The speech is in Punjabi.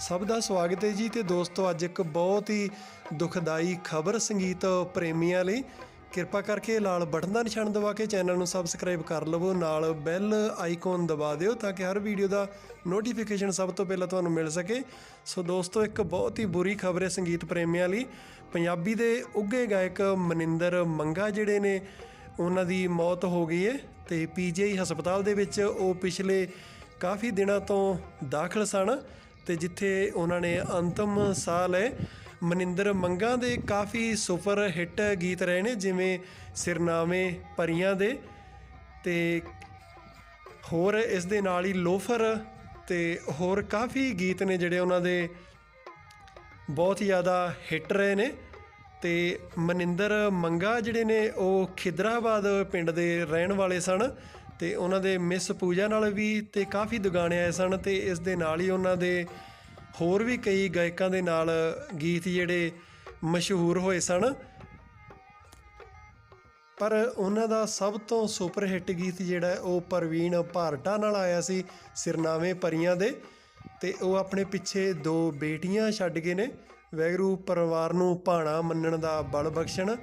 ਸਭ ਦਾ ਸਵਾਗਤ ਹੈ ਜੀ ਤੇ ਦੋਸਤੋ, ਅੱਜ ਇੱਕ ਬਹੁਤ ਹੀ ਦੁਖਦਾਈ ਖਬਰ ਸੰਗੀਤ ਪ੍ਰੇਮੀਆਂ ਲਈ। ਕਿਰਪਾ ਕਰਕੇ ਲਾਲ ਬਟਨ ਦਾ ਨਿਸ਼ਾਨ ਦਬਾ ਕੇ ਚੈਨਲ ਨੂੰ ਸਬਸਕ੍ਰਾਈਬ ਕਰ ਲਵੋ, ਨਾਲ ਬੈਲ ਆਈਕਨ ਦਬਾ ਦਿਓ ਤਾਂ ਕਿ ਹਰ ਵੀਡੀਓ ਦਾ ਨੋਟੀਫਿਕੇਸ਼ਨ ਸਭ ਤੋਂ ਪਹਿਲਾਂ ਤੁਹਾਨੂੰ ਮਿਲ ਸਕੇ। ਸੋ ਦੋਸਤੋ, ਇੱਕ ਬਹੁਤ ਹੀ ਬੁਰੀ ਖਬਰ ਹੈ ਸੰਗੀਤ ਪ੍ਰੇਮੀਆਂ ਲਈ। ਪੰਜਾਬੀ ਦੇ ਉੱਘੇ ਗਾਇਕ ਮਨਿੰਦਰ ਮੰਗਾ ਜਿਹੜੇ ਨੇ, ਉਹਨਾਂ ਦੀ ਮੌਤ ਹੋ ਗਈ ਹੈ ਤੇ ਪੀਜੀਆਈ ਹਸਪਤਾਲ ਦੇ ਵਿੱਚ ਉਹ ਪਿਛਲੇ ਕਾਫੀ ਦਿਨਾਂ ਤੋਂ ਦਾਖਲ ਸਨ। ਤੇ ਜਿੱਥੇ ਉਹਨਾਂ ਨੇ ਅੰਤਮ ਸਾਹ ਲਏ ਮਨਿੰਦਰ ਮੰਗਾ ਦੇ ਕਾਫੀ ਸੁਪਰ ਹਿੱਟ ਗੀਤ ਰਹੇ ਨੇ, ਜਿਵੇਂ ਸਿਰਨਾਮੇ ਪਰੀਆਂ ਦੇ ਤੇ ਹੋਰ ਇਸ ਦੇ ਨਾਲ ਹੀ ਲੋਫਰ ਤੇ ਹੋਰ ਕਾਫੀ ਗੀਤ ਨੇ ਜਿਹੜੇ ਉਹਨਾਂ ਦੇ ਬਹੁਤ ਜ਼ਿਆਦਾ ਹਿੱਟ ਰਹੇ ਨੇ ਤੇ ਮਨਿੰਦਰ ਮੰਗਾ ਜਿਹੜੇ ਨੇ, ਉਹ ਖਿਦਰਾਬਾਦ ਪਿੰਡ ਦੇ ਰਹਿਣ ਵਾਲੇ ਸਨ। ਤੇ ਉਹਨਾਂ ਦੇ ਮਿਸ ਪੂਜਾ ਨਾਲ ਵੀ ਤੇ ਕਾਫੀ ਦੁਗਾਣੇ ਆਏ ਸਨ ਤੇ ਇਸ ਦੇ ਨਾਲ ਹੀ ਉਹਨਾਂ ਦੇ ਹੋਰ ਵੀ ਕਈ ਗਾਇਕਾਂ ਦੇ ਨਾਲ ਗੀਤ ਜਿਹੜੇ ਮਸ਼ਹੂਰ ਹੋਏ ਸਨ। ਪਰ ਉਹਨਾਂ ਦਾ ਸਭ ਤੋਂ ਸੁਪਰ ਹਿੱਟ ਗੀਤ ਜਿਹੜਾ ਉਹ ਪ੍ਰਵੀਨ ਭਾਰਟਾ ਨਾਲ ਆਇਆ ਸੀ, ਸਿਰਨਾਵੇਂ ਪਰੀਆਂ ਦੇ। ਤੇ ਉਹ ਆਪਣੇ ਪਿੱਛੇ ਦੋ ਬੇਟੀਆਂ ਛੱਡ ਗਏ ਨੇ। ਵੈਗਰੂ ਪਰਿਵਾਰ ਨੂੰ ਭਾਣਾ ਮੰਨਣ ਦਾ ਬਲ ਬਖਸ਼ਣ